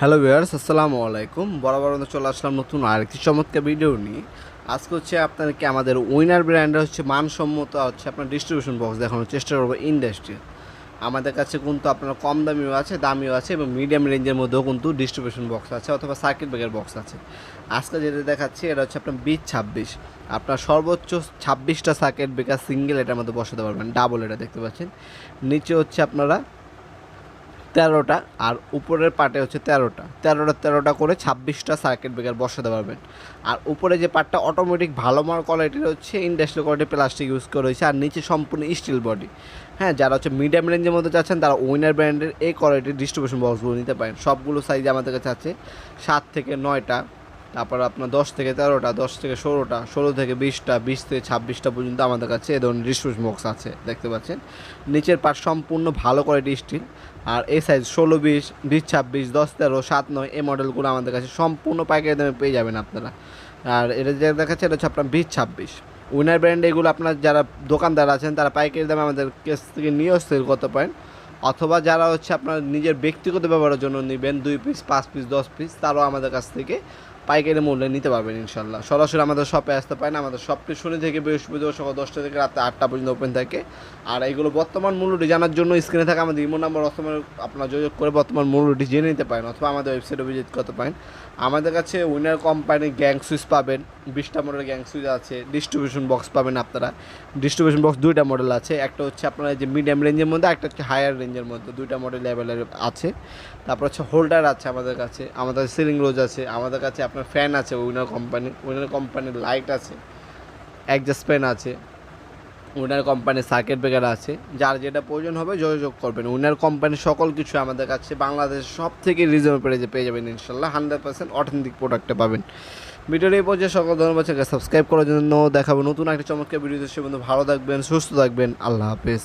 Hello viewers আসসালামু আলাইকুম। বরাবর চলে আসলাম নতুন আরেকটি চমৎকার ভিডিও নিয়ে। আজকে হচ্ছে আপনাদেরকে আমাদের উইনার ব্র্যান্ডের হচ্ছে মানসম্মত হচ্ছে আপনার ডিস্ট্রিবিউশন বক্স দেখানোর চেষ্টা করব ইন্ডাস্ট্রি আমাদের কাছে কিন্তু আপনার কম দামিও আছে দামিও আছে এবং মিডিয়াম রেঞ্জের মধ্যেও কিন্তু ডিস্ট্রিবিউশন বক্স আছে অথবা সার্কিট ব্রেকার বক্স আছে। আজকে যেটা দেখাচ্ছি এটা হচ্ছে আপনার বিচ ছাব্বিশ। আপনার সর্বোচ্চ ছাব্বিশটা সার্কিট ব্রেকার সিঙ্গেল এটার মধ্যে বসাতে পারবেন ডাবল এটা দেখতে পাচ্ছেন। নিচে হচ্ছে আপনারা তেরোটা, আর উপরের পার্টে হচ্ছে তেরোটা। তেরোটা তেরোটা করে ছাব্বিশটা সার্কিট ব্রেকার বসাতে পারবেন। আর উপরে যে পার্টটা অটোমেটিক ভালো মার কোয়ালিটির হচ্ছে ইন্ডাস্ট্রিয়াল কোয়ালিটি প্লাস্টিক ইউজ করে হয়েছে, আর নিচে সম্পূর্ণ স্টিল বডি হ্যাঁ যারা হচ্ছে মিডিয়াম রেঞ্জের মধ্যে চাচ্ছেন তারা উইনার ব্র্যান্ডের এই কোয়ালিটির ডিস্ট্রিবিউশন বক্সগুলো নিতে পারেন। সবগুলো সাইজ আমাদের কাছে আছে, সাত থেকে নয়টা। তারপর আপনার দশ থেকে তেরোটা, দশ থেকে ষোলোটা, ষোলো থেকে বিশটা, বিশ থেকে ছাব্বিশটা পর্যন্ত আমাদের কাছে এ ধরনের ডিস্ট্রিবিউশন বক্স আছে, দেখতে পাচ্ছেন। নিচের পার্ট সম্পূর্ণ ভালো কোয়ালিটি স্টিল আর এই সাইজ ষোলো, বিশ বিশ, ছাব্বিশ, দশ, তেরো, সাত, নয়, এই মডেলগুলো আমাদের কাছে সম্পূর্ণ পাইকারি দামে পেয়ে যাবেন আপনারা। আর এটা যে দেখাচ্ছে এটা হচ্ছে আপনার বিশ, ছাব্বিশ। উইনার ব্র্যান্ড এগুলো আপনার যারা দোকানদার আছেন, তারা পাইকারি দামে আমাদের কাছ থেকে নিয়েও সেল করতে পারেন অথবা যারা হচ্ছে আপনার নিজের ব্যক্তিগত ব্যবহারের জন্য নেবেন, দুই পিস পাঁচ পিস দশ পিস তারাও আমাদের কাছ থেকে পাইকারি মূল্যে নিতে পারবেন ইনশাল্লাহ। সরাসরি আমাদের শপে আসতে পারেন। আমাদের শপটি শনি থেকে বৃহস্পতিবার সকাল দশটা থেকে রাতে আটটা পর্যন্ত ওপেন থাকে। আর এইগুলো বর্তমান মূল্যটি জানার জন্য স্ক্রিনে থাকা আমাদের ইমো নাম্বার অথবা আপনার যোগাযোগ করে বর্তমান মূল্যটি জেনে নিতে পারেন অথবা আমাদের ওয়েবসাইটে ভিজিট করতে পারেন। আমাদের কাছে উইনার কোম্পানির গ্যাং সুইচ পাবেন। বিশটা মডেলের গ্যাং সুইচ আছে। ডিস্ট্রিবিউশন বক্স পাবেন আপনারা। ডিস্ট্রিবিউশন বক্স দুইটা মডেল আছে। একটা হচ্ছে আপনার যে মিডিয়াম রেঞ্জের মধ্যে, একটা হচ্ছে হায়ার রেঞ্জের মধ্যে। দুইটা মডেল অ্যাভেলেবল আছে। তারপর হচ্ছে হোল্ডার আছে আমাদের কাছে। আমাদের সিলিং রোজ আছে। আমাদের কাছে আপনার ফ্যান আছে উইনার কোম্পানি উইনার কোম্পানির লাইট আছে অ্যাডজাস্ট ফ্যান আছে উইনার কোম্পানির সার্কিট ব্রেকার আছে, যার যেটা প্রয়োজন হবে যোগাযোগ করবেন। উইনার কোম্পানির সকল কিছু আমাদের কাছে বাংলাদেশের সব থেকে রিজনেবল প্রাইসে পেয়ে যাবেন, ইনশাল্লাহ হান্ড্রেড পার্সেন্ট অথেন্টিক প্রোডাক্টটা পাবেন। ভিডিওর এই পর্যায়ে সকল ধন্যবাদ সাবস্ক্রাইব করার জন্য। দেখাবো নতুন একটা চমৎকার ভিডিও সে বন্ধু ভালো থাকবেন, সুস্থ থাকবেন। আল্লাহ হাফেজ।